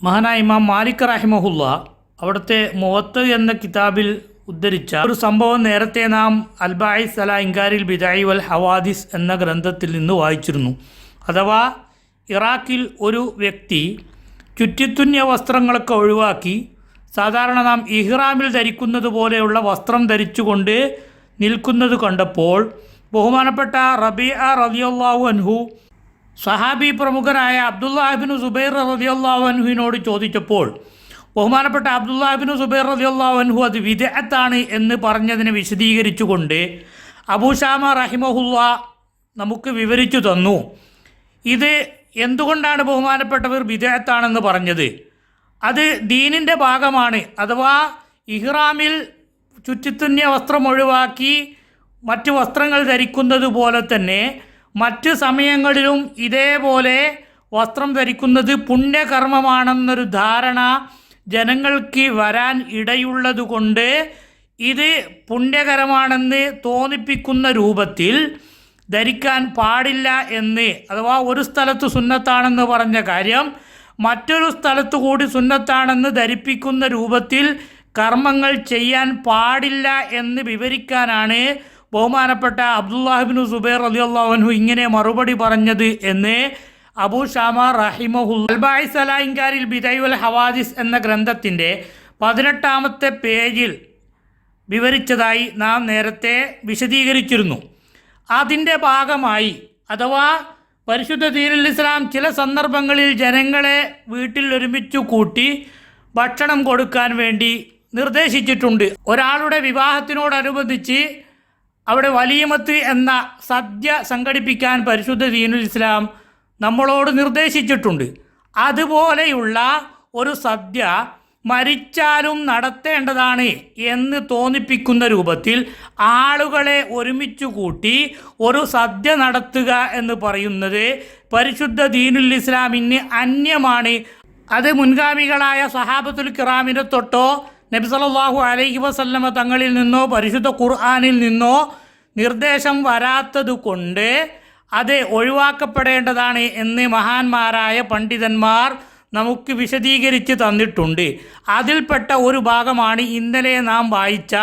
മഹാനായ ഇമാം മാലിക് റഹിമഹുല്ല അവിടുത്തെ മുവത്ത് എന്ന കിതാബിൽ ഉദ്ധരിച്ച ഒരു സംഭവം നേരത്തെ നാം അൽബായിസ് അല ഇൻകാരിൽ ബിദായി വൽ ഹവാദിസ് എന്ന ഗ്രന്ഥത്തിൽ നിന്ന് വായിച്ചിരുന്നു. അഥവാ ഇറാഖിൽ ഒരു വ്യക്തി ചുറ്റിത്തുന്യ വസ്ത്രങ്ങളൊക്കെ ഒഴിവാക്കി സാധാരണ നാം ഇഹ്റാമിൽ ധരിക്കുന്നത് പോലെയുള്ള വസ്ത്രം ധരിച്ചുകൊണ്ട് നിൽക്കുന്നത് കണ്ടപ്പോൾ ബഹുമാനപ്പെട്ട റബിഅ റബിയുള്ളാഹു അൻഹു സഹാബി പ്രമുഖനായ അബ്ദുല്ലാഹിബിൻ സുബൈർ റലിയല്ലാഹു അൻഹുവിനോട് ചോദിച്ചപ്പോൾ ബഹുമാനപ്പെട്ട അബ്ദുല്ലാഹിബിൻ സുബൈർ അൻഹു അത് വിദഗ്ധാണ് എന്ന് പറഞ്ഞതിനെ വിശദീകരിച്ചുകൊണ്ട് അബൂഷാമ റഹിമഹുല്ല നമുക്ക് വിവരിച്ചു തന്നു. ഇത് എന്തുകൊണ്ടാണ് ബഹുമാനപ്പെട്ടവർ വിദേഹത്താണെന്ന് പറഞ്ഞത്? അത് ദീനിന്റെ ഭാഗമാണ്. അഥവാ ഇഹ്റാമിൽ ചുറ്റിത്തുന്നിയ വസ്ത്രം ഒഴിവാക്കി മറ്റ് വസ്ത്രങ്ങൾ ധരിക്കുന്നത് പോലെ തന്നെ മറ്റ് സമയങ്ങളിലും ഇതേപോലെ വസ്ത്രം ധരിക്കുന്നത് പുണ്യകർമ്മമാണെന്നൊരു ധാരണ ജനങ്ങൾക്ക് വരാൻ ഇടയുള്ളതുകൊണ്ട് ഇത് പുണ്യകരമാണെന്ന് തോന്നിപ്പിക്കുന്ന രൂപത്തിൽ ധരിക്കാൻ പാടില്ല എന്ന് അഥവാ ഒരു സ്ഥലത്ത് സുന്നത്താണെന്ന് പറഞ്ഞ കാര്യം മറ്റൊരു സ്ഥലത്തു കൂടി സുന്നത്താണെന്ന് ധരിപ്പിക്കുന്ന രൂപത്തിൽ കർമ്മങ്ങൾ ചെയ്യാൻ പാടില്ല എന്ന് വിവരിക്കാനാണ് ബഹുമാനപ്പെട്ട അബ്ദുല്ലാഹിബിനു സുബൈർ അലി അള്ളാഹുനു ഇങ്ങനെ മറുപടി പറഞ്ഞത് എന്ന് അബൂ ഷാമ റഹിമഹുൽ അൽബായിസ് അലായിങ്കാരിൽ ബിദൈവൽ ഹവാദിസ് എന്ന ഗ്രന്ഥത്തിന്റെ പതിനെട്ടാമത്തെ പേജിൽ വിവരിച്ചതായി നാം നേരത്തെ വിശദീകരിച്ചിരുന്നു. അതിന്റെ ഭാഗമായി അഥവാ പരിശുദ്ധ ദീനുൽ ഇസ്ലാം ചില സന്ദർഭങ്ങളിൽ ജനങ്ങളെ വീട്ടിൽ ഒരുമിച്ച് കൂട്ടി ഭക്ഷണം കൊടുക്കാൻ വേണ്ടി നിർദ്ദേശിച്ചിട്ടുണ്ട്. ഒരാളുടെ വിവാഹത്തിനോടനുബന്ധിച്ച് അവിടെ വലിയമത്ത് എന്ന സദ്യ സംഘടിപ്പിക്കാൻ പരിശുദ്ധ ദീനുൽ ഇസ്ലാം നമ്മളോട് നിർദ്ദേശിച്ചിട്ടുണ്ട്. അതുപോലെയുള്ള ഒരു സദ്യ മരിച്ചാലും നടത്തേണ്ടതാണ് എന്ന് തോന്നിപ്പിക്കുന്ന രൂപത്തിൽ ആളുകളെ ഒരുമിച്ച് കൂട്ടി ഒരു സദ്യ നടത്തുക എന്ന് പറയുന്നത് പരിശുദ്ധ ദീനുൽ ഇസ്ലാമിന് അന്യമാണ്. അത് മുൻഗാമികളായ സഹാബത്തുൽ കിറാമിനെ തൊട്ടോ നബി സല്ലല്ലാഹു അലൈഹി വസല്ലമ തങ്ങളിൽ നിന്നോ പരിശുദ്ധ ഖുർആാനിൽ നിന്നോ നിർദ്ദേശം വരാത്തത് കൊണ്ട് അത് ഒഴിവാക്കപ്പെടേണ്ടതാണ് എന്ന് മഹാന്മാരായ പണ്ഡിതന്മാർ നമുക്ക് വിശദീകരിച്ച് തന്നിട്ടുണ്ട്. അതിൽപ്പെട്ട ഒരു ഭാഗമാണ് ഇന്നലെ നാം വായിച്ച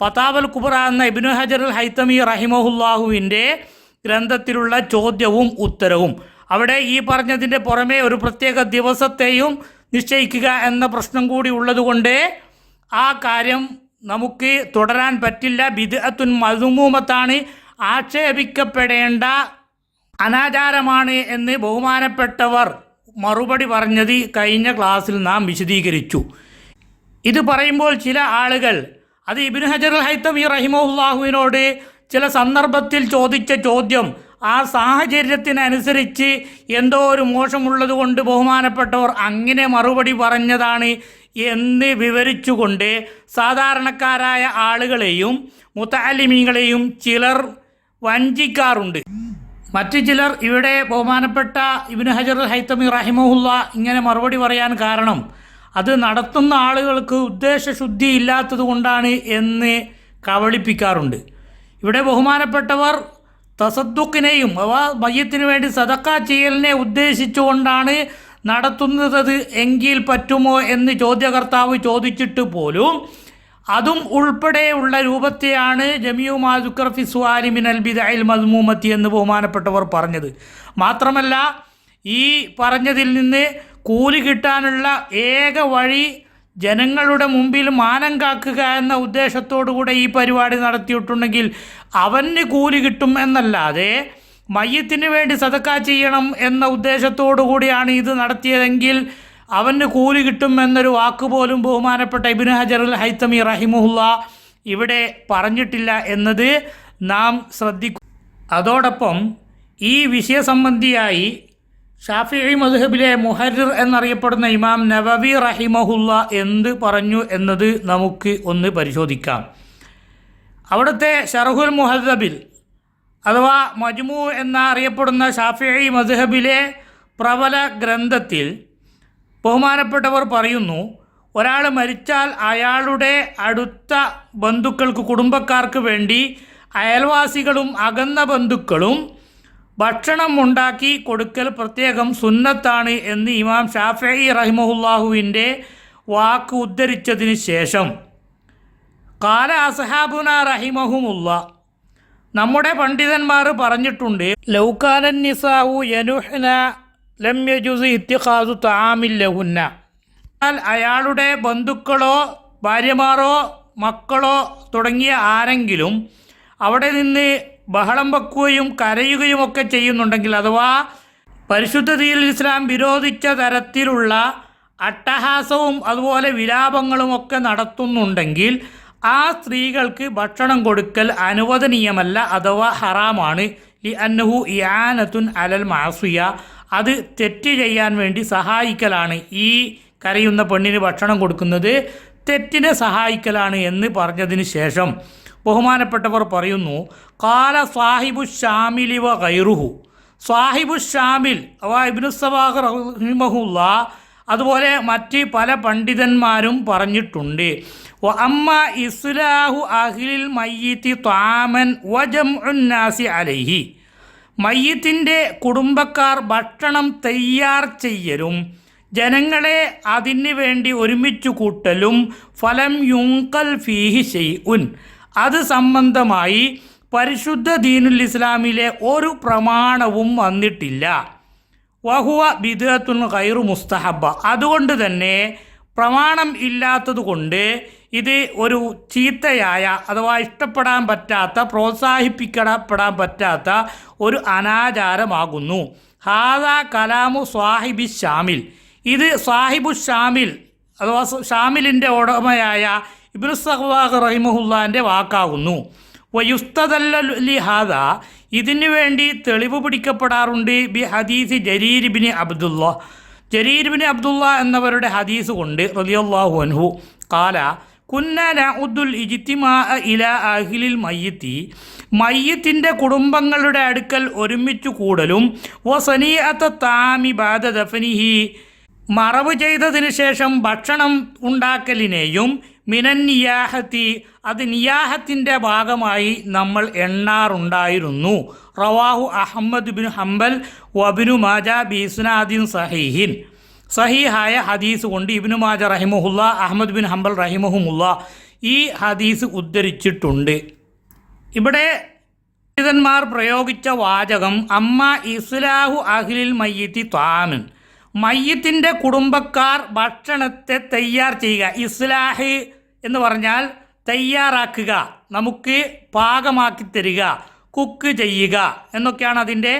ഫതാബൽ കുബ്ര എന്ന ഇബ്നു ഹജർ ഹൈത്തമി റഹിമഹുല്ലാഹുവിന്റെ ഗ്രന്ഥത്തിലുള്ള ചോദ്യവും ഉത്തരവും. അവിടെ ഈ പറഞ്ഞതിന്റെ പുറമെ ഒരു പ്രത്യേക ദിവസത്തെയും നിശ്ചയിക്കുക എന്ന പ്രശ്നം കൂടി ഉള്ളതുകൊണ്ട് ആ കാര്യം നമുക്ക് തുടരാൻ പറ്റില്ല. ബിദ്അത്തുൻ മധുമൂമത്താണ് ആക്ഷേപിക്കപ്പെടേണ്ട അനാചാരമാണ് എന്ന് ബഹുമാനപ്പെട്ടവർ മറുപടി പറഞ്ഞത് കഴിഞ്ഞ ക്ലാസ്സിൽ നാം വിശദീകരിച്ചു. ഇത് പറയുമ്പോൾ ചില ആളുകൾ അത് ഇബിൻ ഹജർ ഹൈത്തമി റഹിമുല്ലാഹുവിനോട് ചില സന്ദർഭത്തിൽ ചോദിച്ച ചോദ്യം ആ സാഹചര്യത്തിനനുസരിച്ച് എന്തോ ഒരു മോശമുള്ളത് കൊണ്ട് ബഹുമാനപ്പെട്ടവർ അങ്ങനെ മറുപടി പറഞ്ഞതാണ് എന്ന് വിവരിച്ചുകൊണ്ട് സാധാരണക്കാരായ ആളുകളെയും മുത്താലിമീങ്ങളെയും ചിലർ വഞ്ചിക്കാറുണ്ട്. മറ്റു ചിലർ ഇവിടെ ബഹുമാനപ്പെട്ട ഇബിന് ഹജർ ഹൈത്തമി റഹിമഹുല്ല ഇങ്ങനെ മറുപടി പറയാൻ കാരണം അത് നടത്തുന്ന ആളുകൾക്ക് ഉദ്ദേശശുദ്ധി ഇല്ലാത്തത് കൊണ്ടാണ് എന്ന് കവളിപ്പിക്കാറുണ്ട് ഇവിടെ ബഹുമാനപ്പെട്ടവർ തസദ്ദുക്കിനെയും അവ മയ്യത്തിന് വേണ്ടി സദക്ക ചെയ്യലിനെ ഉദ്ദേശിച്ചുകൊണ്ടാണ് നടത്തുന്നത് എങ്കിൽ പറ്റുമോ എന്ന് ചോദ്യകർത്താവ് ചോദിച്ചിട്ട് പോലും അതും ഉൾപ്പെടെയുള്ള രൂപത്തെയാണ് ജമിയു മാദുക്കർ ഫിസ്വാലി മിനൽ ബിദഅൽ മദ്മൂമത്തി എന്ന് ബഹുമാനപ്പെട്ടവർ പറഞ്ഞത്. മാത്രമല്ല ഈ പറഞ്ഞതിൽ നിന്ന് കൂലി കിട്ടാനുള്ള ഏക വഴി ജനങ്ങളുടെ മുമ്പിൽ മാനം കാക്കുക എന്ന ഉദ്ദേശത്തോടു കൂടെ ഈ പരിപാടി നടത്തിയിട്ടുണ്ടെങ്കിൽ അവന് കൂലി കിട്ടും എന്നല്ലാതെ മയ്യത്തിന് വേണ്ടി സതക്ക ചെയ്യണം എന്ന ഉദ്ദേശത്തോടു കൂടിയാണ് ഇത് നടത്തിയതെങ്കിൽ അവന് കൂലി കിട്ടും എന്നൊരു വാക്ക് പോലും ബഹുമാനപ്പെട്ട ഇബിന് ഹജറുൽ ഹൈത്തമി റഹിമുല്ല ഇവിടെ പറഞ്ഞിട്ടില്ല എന്നത് നാം ശ്രദ്ധിക്കും അതോടൊപ്പം ഈ വിഷയ സംബന്ധിയായി ഷാഫി മദ്ഹബിലെ മുഹരിർ എന്നറിയപ്പെടുന്ന ഇമാം നവവി റഹിമഹുല്ല എന്ത് പറഞ്ഞു എന്നത് നമുക്ക് ഒന്ന് പരിശോധിക്കാം. അവിടുത്തെ ഷർഹുൽ മുഹദ്ദബിൽ അഥവാ മജ്മു എന്നറിയപ്പെടുന്ന ഷാഫി മദ്ഹബിലെ പ്രബല ഗ്രന്ഥത്തിൽ ബഹുമാനപ്പെട്ടവർ പറയുന്നു ഒരാൾ മരിച്ചാൽ അയാളുടെ അടുത്ത ബന്ധുക്കൾക്ക് കുടുംബക്കാർക്ക് വേണ്ടി അയൽവാസികളും അകന്ന ബന്ധുക്കളും ഭക്ഷണം ഉണ്ടാക്കി കൊടുക്കൽ പ്രത്യേകം സുന്നത്താണ് എന്ന് ഇമാം ഷാഫി റഹിമഹുല്ലാഹുവിന്റെ വാക്ക് ഉദ്ധരിച്ചതിന് ശേഷം. കാല അസഹാബുന റഹിമഹുമുള്ള നമ്മുടെ പണ്ഡിതന്മാർ പറഞ്ഞിട്ടുണ്ട് എന്നാൽ അയാളുടെ ബന്ധുക്കളോ ഭാര്യമാരോ മക്കളോ തുടങ്ങിയ ആരെങ്കിലും അവിടെ നിന്ന് ബഹളം വെക്കുകയും കരയുകയും ഒക്കെ ചെയ്യുന്നുണ്ടെങ്കിൽ അഥവാ പരിശുദ്ധ ദീനുൽ ഇസ്ലാം വിരോധിച്ച തരത്തിലുള്ള അട്ടഹാസവും അതുപോലെ വിലാപങ്ങളും ഒക്കെ നടത്തുന്നുണ്ടെങ്കിൽ ആ സ്ത്രീകൾക്ക് ഭക്ഷണം കൊടുക്കൽ അനുവദനീയമല്ല അഥവാ ഹറാമാണ്. ലി അന്നഹു ഇയാനത്തുൻ അലൽ മാസിയ. അത് തെറ്റ് ചെയ്യാൻ വേണ്ടി സഹായിക്കലാണ് ഈ കരയുന്ന പെണ്ണിന് ഭക്ഷണം കൊടുക്കുന്നത്. തെറ്റിനെ സഹായിക്കലാണ് എന്ന് പറഞ്ഞതിന് ശേഷം ബഹുമാനപ്പെട്ടവർ പറയുന്നു കാല സാഹിബു ഷാമിലിവ കൈറുഹു സാഹിബു ഷാമിൽ അവ ഇബിനുസബാഹ് റഹിമഹുല്ല അതുപോലെ മറ്റ് പല പണ്ഡിതന്മാരും പറഞ്ഞിട്ടുണ്ട്. അമ്മ ഇസ്ലാഹു അഖിലിൽ മയ്യത്തി താമൻ വജം ഉന്നാസി അലൈഹി. മയ്യത്തിന്റെ കുടുംബക്കാർ ഭക്ഷണം തയ്യാർ ചെയ്യലും ജനങ്ങളെ അതിന് വേണ്ടി ഒരുമിച്ച് കൂട്ടലും ഫലം യുങ്കൽ ഫീഹി ഷെയ്ഉൻ അത് സംബന്ധമായി പരിശുദ്ധ ദീനുൽ ഇസ്ലാമിലെ ഒരു പ്രമാണവും വന്നിട്ടില്ല. വഹുവ ബിദത്തുൻ ഖൈറു മുസ്തഹബ അതുകൊണ്ട് തന്നെ പ്രമാണം ഇല്ലാത്തതുകൊണ്ട് ഇത് ഒരു ചീത്തയായ അഥവാ ഇഷ്ടപ്പെടാൻ പറ്റാത്ത പ്രോത്സാഹിപ്പിക്കപ്പെടാൻ പറ്റാത്ത ഒരു അനാചാരമാകുന്നു. ഹാദ കലാമു സ്വാഹിബി ഷാമിൽ ഇത് സാഹിബു ഷാമിൽ അഥവാ ഷാമിലിന്റെ ഉടമയായ റഹിമുഹുല്ലാന്റെ റഹിമഹുല്ലാന്റെ വാക്കാകുന്നു. വയുസ്തദല്ലി ഹാദ ഇതിനു വേണ്ടി തെളിവ് പിടിക്കപ്പെടാറുണ്ട് ബി ഹദീസ് ജരീരിബിന് അബ്ദുള്ള. ജരീരിബിന് അബ്ദുള്ള എന്നവരുടെ ഹദീസ് കൊണ്ട് റലിയല്ലാഹു അൻഹു കാല കുന്ന നഉദ്ദുൽ ഇജിത്തിമാ ഇല അഹിലിൽ മയ്യത്തി. മയ്യത്തിന്റെ കുടുംബങ്ങളുടെ അടുക്കൽ ഒരുമിച്ച് കൂടലും വസനീഅത്ത താമി ബാദ ദഫനിഹി. മറവ് ചെയ്തതിനു ശേഷം ഭക്ഷണം ഉണ്ടാക്കലിനെയും മിനൻ നിയാഹത്തി അത് നിയാഹത്തിന്റെ ഭാഗമായി നമ്മൾ എണ്ണാറുണ്ടായിരുന്നു. റവാഹു അഹമ്മദ് ബിൻ ഹംബൽ വബിനു മാജ ബിസ്നാദിൻ സഹീഹിൻ. സഹീഹായ ഹദീസ് കൊണ്ട് ഇബിനു മാജ റഹിമഹുല്ല അഹമ്മദ് ബിൻ ഹംബൽ റഹിമുഹുമുല്ല ഈ ഹദീസ് ഉദ്ധരിച്ചിട്ടുണ്ട്. ഇവിടെ പണ്ഡിതന്മാർ പ്രയോഗിച്ച വാചകം അമ്മ ഇസ്ലാഹു അഖിലിൽ മയ്യത്തി താമൻ മയ്യത്തിന്റെ കുടുംബക്കാർ ഭക്ഷണത്തെ തയ്യാർ ചെയ്യുക. ഇസ്ലാഹ് എന്ന് പറഞ്ഞാൽ തയ്യാറാക്കുക നമുക്ക് പാകമാക്കി തരിക കുക്ക് ചെയ്യുക എന്നൊക്കെയാണ് അതിന്റെ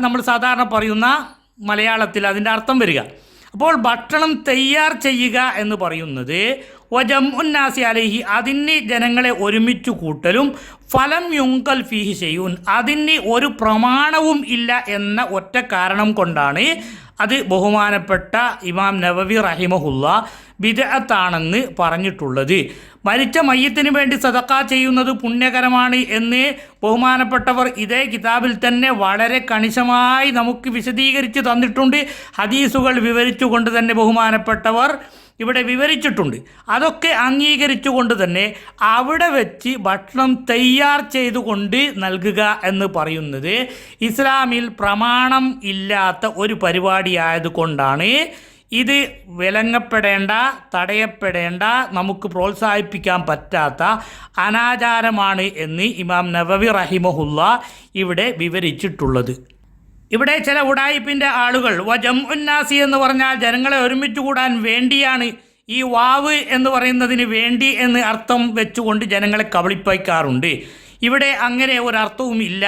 നമ്മൾ സാധാരണ പറയുന്ന മലയാളത്തിൽ അതിന്റെ അർത്ഥം വരിക. അപ്പോൾ ഭക്ഷണം തയ്യാർ ചെയ്യുക എന്ന് പറയുന്നത് വജം ഉന്നാസി അലഹി അതിന് ജനങ്ങളെ ഒരുമിച്ച് കൂട്ടലും ഫലം യുങ്കൽ ഫീഹി ചെയ്യൂൻ അതിന് ഒരു പ്രമാണവും ഇല്ല എന്ന ഒറ്റ കാരണം കൊണ്ടാണ് അത് ബഹുമാനപ്പെട്ട ഇമാം നവവി റഹിമഹുല്ല ബിദഅത്താണെന്ന് പറഞ്ഞിട്ടുള്ളത്. മരിച്ച മയ്യത്തിന് വേണ്ടി സദക്ക ചെയ്യുന്നത് പുണ്യകരമാണ് എന്ന് ബഹുമാനപ്പെട്ടവർ ഇതേ കിതാബിൽ തന്നെ വളരെ കണിശമായി നമുക്ക് വിശദീകരിച്ച് തന്നിട്ടുണ്ട്. ഹദീസുകൾ വിവരിച്ചുകൊണ്ട് തന്നെ ബഹുമാനപ്പെട്ടവർ ഇവിടെ വിവരിച്ചിട്ടുണ്ട്. അതൊക്കെ അംഗീകരിച്ചുകൊണ്ട് തന്നെ അവിടെ വെച്ച് ഭക്ഷണം തയ്യാർ ചെയ്തുകൊണ്ട് നൽകുക എന്ന് പറയുന്നത് ഇസ്ലാമിൽ പ്രമാണം ഇല്ലാത്ത ഒരു പരിപാടിയായതുകൊണ്ടാണ് ഇത് വിലങ്ങപ്പെടേണ്ട തടയപ്പെടേണ്ട നമുക്ക് പ്രോത്സാഹിപ്പിക്കാൻ പറ്റാത്ത അനാചാരമാണ് എന്ന് ഇമാം നവവി റഹിമഹുല്ല ഇവിടെ വിവരിച്ചിട്ടുള്ളത്. ഇവിടെ ചില ഉടായിപ്പിന്റെ ആളുകൾ വജം ഉന്നാസി എന്ന് പറഞ്ഞാൽ ജനങ്ങളെ ഒരുമിച്ച് കൂടാൻ വേണ്ടിയാണ്. ഈ വാവ് എന്ന് പറയുന്നതിന് വേണ്ടി എന്ന് അർത്ഥം വെച്ചുകൊണ്ട് ജനങ്ങളെ കബളിപ്പിക്കാറുണ്ട്. ഇവിടെ അങ്ങനെ ഒരർത്ഥവും ഇല്ല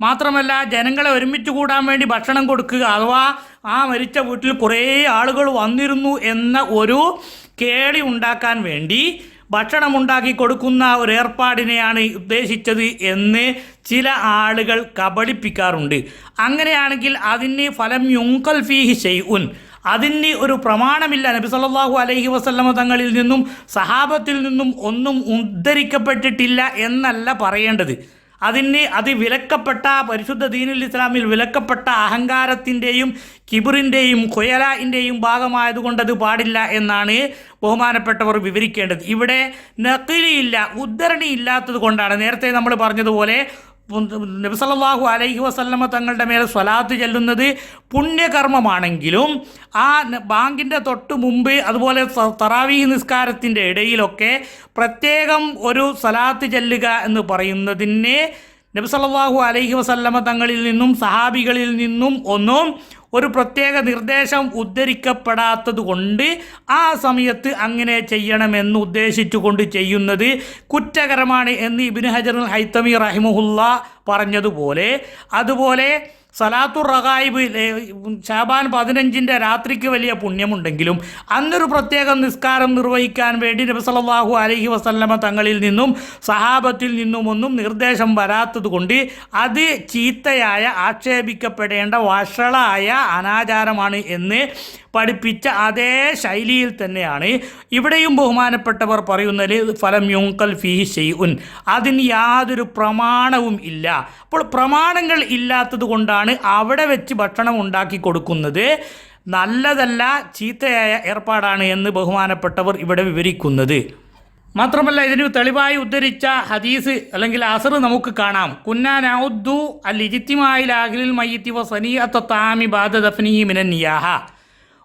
മാത്രമല്ല ജനങ്ങളെ ഒരുമിച്ച് കൂടാൻ വേണ്ടി ഭക്ഷണം കൊടുക്കുക അഥവാ ആ മരിച്ച വീട്ടിൽ കുറേ ആളുകൾ വന്നിരുന്നു എന്ന ഒരു കേളി ഉണ്ടാക്കാൻ വേണ്ടി ഭക്ഷണം ഉണ്ടാക്കി കൊടുക്കുന്ന ഒരു ഏർപ്പാടിനെയാണ് ഉദ്ദേശിച്ചത് എന്ന് ചില ആളുകൾ കബളിപ്പിക്കാറുണ്ട്. അങ്ങനെയാണെങ്കിൽ അതിന് ഫലം യുങ്കൽ ഫീഹി ഷെയ്ഉൻ അതിന് ഒരു പ്രമാണമില്ല. നബി സല്ലാഹു അലൈഹി വസല്ലമ തങ്ങളിൽ നിന്നും സഹാബത്തിൽ നിന്നും ഒന്നും ഉദ്ധരിക്കപ്പെട്ടിട്ടില്ല എന്നല്ല പറയേണ്ടത്. അതിന് അത് വിലക്കപ്പെട്ട പരിശുദ്ധ ദീനുൽ ഇസ്ലാമിൽ വിലക്കപ്പെട്ട അഹങ്കാരത്തിന്റെയും കിബിറിന്റെയും കൊയലാന്റെയും ഭാഗമായതുകൊണ്ട് അത് പാടില്ല എന്നാണ് ബഹുമാനപ്പെട്ടവർ വിവരിക്കേണ്ടത്. ഇവിടെ നക്കിലിയില്ല ഉദ്ധരണി ഇല്ലാത്തത് കൊണ്ടാണ്. നേരത്തെ നമ്മൾ പറഞ്ഞതുപോലെ നബിസല്ലാഹു അലൈഹി വസല്ലമ തങ്ങളുടെ മേലെ സ്വലാത്ത് ചെല്ലുന്നത് പുണ്യകർമ്മമാണെങ്കിലും ആ ബാങ്കിന്റെ തൊട്ട് മുമ്പ് അതുപോലെ തറാവീഹ് നിസ്കാരത്തിന്റെ ഇടയിലൊക്കെ പ്രത്യേകം ഒരു സ്വലാത്ത് ചെല്ലുക എന്ന് പറയുന്നതിനെ നബിസല്ലാഹു അലൈഹി വസല്ലമ തങ്ങളിൽ നിന്നും സഹാബികളിൽ നിന്നും ഒന്നും ഒരു പ്രത്യേക നിർദ്ദേശം ഉദ്ധരിക്കപ്പെടാത്തത് കൊണ്ട് ആ സമയത്ത് അങ്ങനെ ചെയ്യണമെന്ന് ഉദ്ദേശിച്ചുകൊണ്ട് ചെയ്യുന്നത് കുറ്റകരമാണ് എന്ന് ഇബിന് ഹജറുൽ ഹൈത്തമി റഹിമുല്ല പറഞ്ഞതുപോലെ. അതുപോലെ സലാത്തു റഹായിബ് ഷാബാൻ പതിനഞ്ചിന്റെ രാത്രിക്ക് വലിയ പുണ്യമുണ്ടെങ്കിലും അന്നൊരു പ്രത്യേക നിസ്കാരം നിർവഹിക്കാൻ വേണ്ടി നബി അലഹി വസല്ലമ തങ്ങളിൽ നിന്നും സഹാബത്തിൽ നിന്നുമൊന്നും നിർദ്ദേശം വരാത്തത് കൊണ്ട് അത് ചീത്തയായ ആക്ഷേപിക്കപ്പെടേണ്ട വഷളായ അനാചാരമാണ് എന്ന് പഠിപ്പിച്ച അതേ ശൈലിയിൽ തന്നെയാണ്. ഇവിടെയും ബഹുമാനപ്പെട്ടവർ പറയുന്നതിൽ ഫലം യുങ്കൽ ഫീ ഷെയ്ഉൻ അതിന് യാതൊരു പ്രമാണവും ഇല്ല. അപ്പോൾ പ്രമാണങ്ങൾ ഇല്ലാത്തത് കൊണ്ടാണ് അവിടെ വെച്ച് ഭക്ഷണം ഉണ്ടാക്കി കൊടുക്കുന്നത്. നല്ലതല്ല ചീത്തയായ ഏർപ്പാടാണ് എന്ന് ബഹുമാനപ്പെട്ടവർ ഇവിടെ വിവരിക്കുന്നത്. മാത്രമല്ല ഇതിന് തെളിവായി ഉദ്ധരിച്ച ഹദീസ് അല്ലെങ്കിൽ അസർ നമുക്ക് കാണാം. കുന്നാനൗദ്ദു അൽ ഇജിത്തിമായിൽ അഖിലിൽ മയ്യത്തി വ താമി ബാദ ദഫ്നിഹി മിനൻ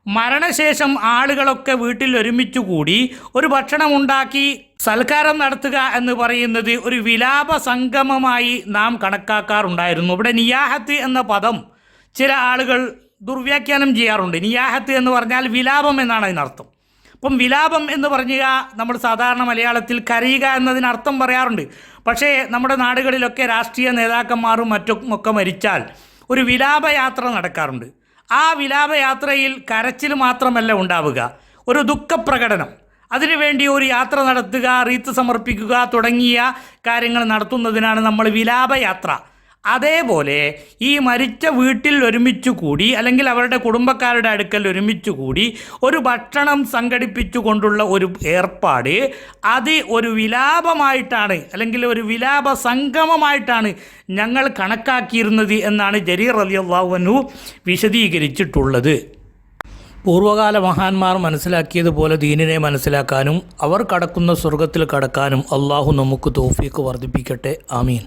മരണശേഷം ആളുകളൊക്കെ വീട്ടിൽ ഒരുമിച്ച് കൂടി ഒരു ഭക്ഷണം ഉണ്ടാക്കി സൽക്കാരം നടത്തുക എന്ന് പറയുന്നത് ഒരു വിലാപ സംഗമമായി നാം കണക്കാക്കാറുണ്ടായിരുന്നു. ഇവിടെ നിയാഹത്ത് എന്ന പദം ചില ആളുകൾ ദുർവ്യാഖ്യാനം ചെയ്യാറുണ്ട്. നിയാഹത്ത് എന്ന് പറഞ്ഞാൽ വിലാപം എന്നാണ് അതിനർത്ഥം. അപ്പം വിലാപം എന്ന് പറഞ്ഞുക നമ്മൾ സാധാരണ മലയാളത്തിൽ കരയുക എന്നതിന് അർത്ഥം പറയാറുണ്ട്. പക്ഷേ നമ്മുടെ നാടുകളിലൊക്കെ രാഷ്ട്രീയ നേതാക്കന്മാരും മറ്റും ഒക്കെ മരിച്ചാൽ ഒരു വിലാപയാത്ര നടക്കാറുണ്ട്. ആ വിലാപയാത്രയിൽ കരച്ചിൽ മാത്രമല്ല ഉണ്ടാവുക. ഒരു ദുഃഖപ്രകടനം. അതിനുവേണ്ടി ഒരു യാത്ര നടത്തുക റീത്ത് സമർപ്പിക്കുക തുടങ്ങിയ കാര്യങ്ങൾ നടത്തുന്നതിനാണ് നമ്മൾ വിലാപയാത്ര. അതേപോലെ ഈ മരിച്ച വീട്ടിൽ ഒരുമിച്ച് കൂടി അല്ലെങ്കിൽ അവരുടെ കുടുംബക്കാരുടെ അടുക്കൽ ഒരുമിച്ച് കൂടി ഒരു ഭക്ഷണം സംഘടിപ്പിച്ചുകൊണ്ടുള്ള ഒരു ഏർപ്പാട് അത് ഒരു വിലാപമായിട്ടാണ് അല്ലെങ്കിൽ ഒരു വിലാപ സംഗമമായിട്ടാണ് ഞങ്ങൾ കണക്കാക്കിയിരുന്നത് എന്നാണ് ജരീർ അലി അള്ളാഹുനു വിശദീകരിച്ചിട്ടുള്ളത്. പൂർവകാല മഹാന്മാർ മനസ്സിലാക്കിയതുപോലെ ദീനിനെ മനസ്സിലാക്കാനും അവർ കടക്കുന്ന സ്വർഗത്തിൽ കടക്കാനും അള്ളാഹു നമുക്ക് തോഫീക്ക് വർദ്ധിപ്പിക്കട്ടെ. ആമീൻ.